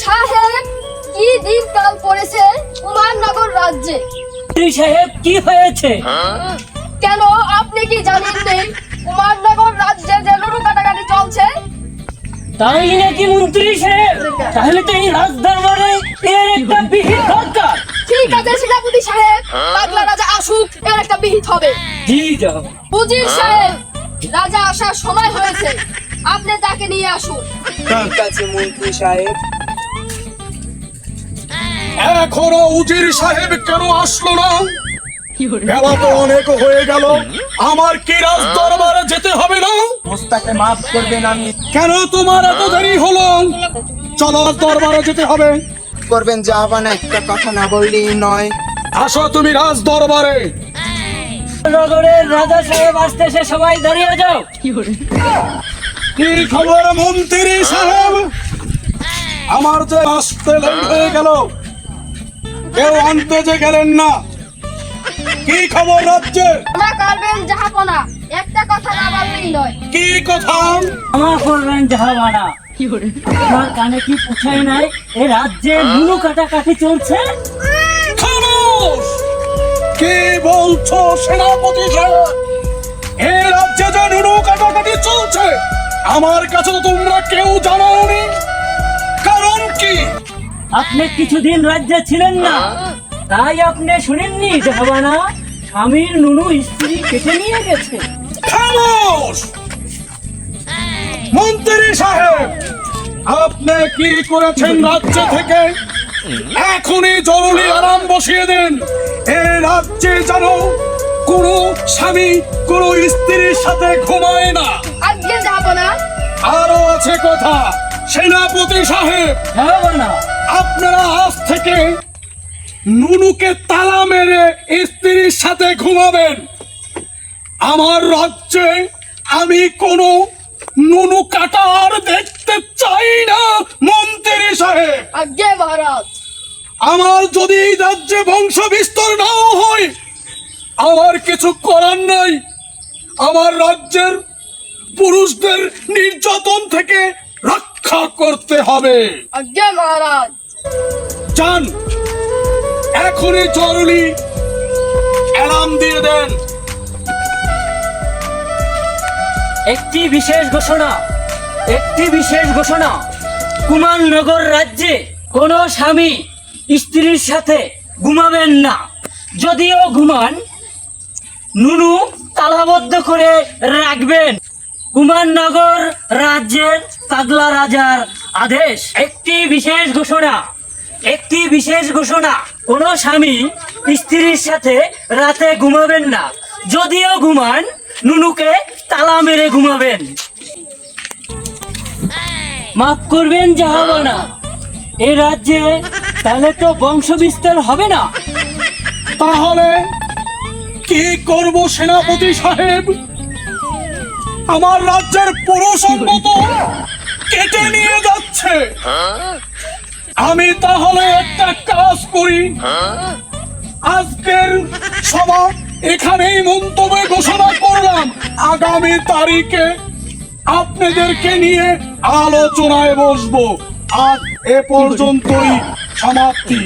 সাহেব কি দিন কাল পড়েছে কুমারনগর রাজ্যে? মন্ত্রী সাহেব কি হয়েছে? কেন আপনি কি জানেন নেই কুমারনগর রাজ্যে যে কাটাকাটি চলছে? তাই নাকি মন্ত্রী সাহেব? তাহলে তো এই রাজদরবারে এর একটা বিহিত দরকার। ঠিক আছে সেনাপতি সাহেব পাগলা রাজা আসুক এর একটা বিহিত হবে। জি যাব উজির সাহেব রাজা আসার সময় হয়েছে। আপনি তাকে নিয়ে আসুন। ঠিক আছে মন্ত্রী সাহেব। এখনও উজির সাহেব কেন আসলো না? বেলা তো অনেক হয়ে গেল। আমার কি রাজ দরবারে যেতে হবে না? মোস্তাকে মাফ করবেন আমি। কেন তোমার এত দেরি হলো? চলো দরবারে যেতে হবে। করবেন জাহাবানা একটা কথা না বললেই নয়। আসো তুমি রাজ দরবারে। নগরের রাজা সাহেব আসতেছে সবাই দাঁড়িয়ে যাও কি খবর মন্ত্রী সাহেব? আমার যে আসতে লেট হয়ে গেল। কেউ আনতে যে গেলেন না। কি খবর রাজ্যে? ক্ষমা করবেন একটা কথা না বললেই নয়। কি কথা? ক্ষমা করবেন জাহাবানা তোমার কানে কি পুছাই নাই? এ রাজ্যে মুনু কাটাকাটি চলছে। কি বলছো সেনাপতি এই রাজ্যে যে নুনু কাটাকাটি চলছে আমার কাছে তোমরা কেউ জানাওনি। কারণ কি? আপনি কিছুদিন রাজ্যে ছিলেন না। তাই আপনি শুনেননি জাহাবানা স্বামীর নুনু স্ত্রী কেটে নিয়ে গেছে। খামোশ! মন্ত্রী সাহেব আপনি কি করেছেন রাজ্য থেকে? এখনই জরুরি আরাম বসিয়ে দেন। এই রাজ্যে যেন কোনো স্বামী কোনো স্ত্রীর সাথে ঘুমায় না। আজকে জাহাপনা আরও আছে কথা। সেনাপতি সাহেব! জাহাবানা আপনারা আজ থেকে নুনুকে তালা মেরে স্ত্রীর সাথে ঘুমাবেন। আমার রাজ্যে আমি কোনো নুনু কাটা আর দেখতে চাই না মন্ত্রী সাহেব। মহারাজ। আমার যদি এই রাজ্যে বংশ বিস্তার নাও হয় আমার কিছু করার নাই। আমার রাজ্যের পুরুষদের নির্যাতন থেকে রক্ষা করতে হবে। আজকে মহারাজ। যান এখনই জরুরি অ্যালার্ম দিয়ে দেন। একটি বিশেষ ঘোষণা, একটি বিশেষ ঘোষণা। কুমারনগর রাজ্যে কোনো স্বামী স্ত্রীর সাথে ঘুমাবেন না। যদিও ঘুমান, নুনু তালাবদ্ধ করে রাখবেন। কুমারনগর রাজ্যের পাগলা রাজার আদেশ। একটি বিশেষ ঘোষণা একটি বিশেষ ঘোষণা, কোনো স্বামী স্ত্রীর সাথে রাতে ঘুমাবেন না। যদিও ঘুমান, নুনুকে তালা মেরে ঘুমাবেন। মাফ করবেন জাহাবানা এ রাজ্যে তাহলে তো বংশ বিস্তার হবে না। তাহলে কি করব সেনাপতি সাহেব? আমার রাজ্যের পুরুষ অঙ্গ আমি তাহলে একটা কাজ করি। আজকের সভা এখানেই মন্তব্য ঘোষণা করলাম। আগামী তারিখে আপনাদেরকে নিয়ে আলোচনায় বসবো। আজ এ পর্যন্তই সমাপ্তি।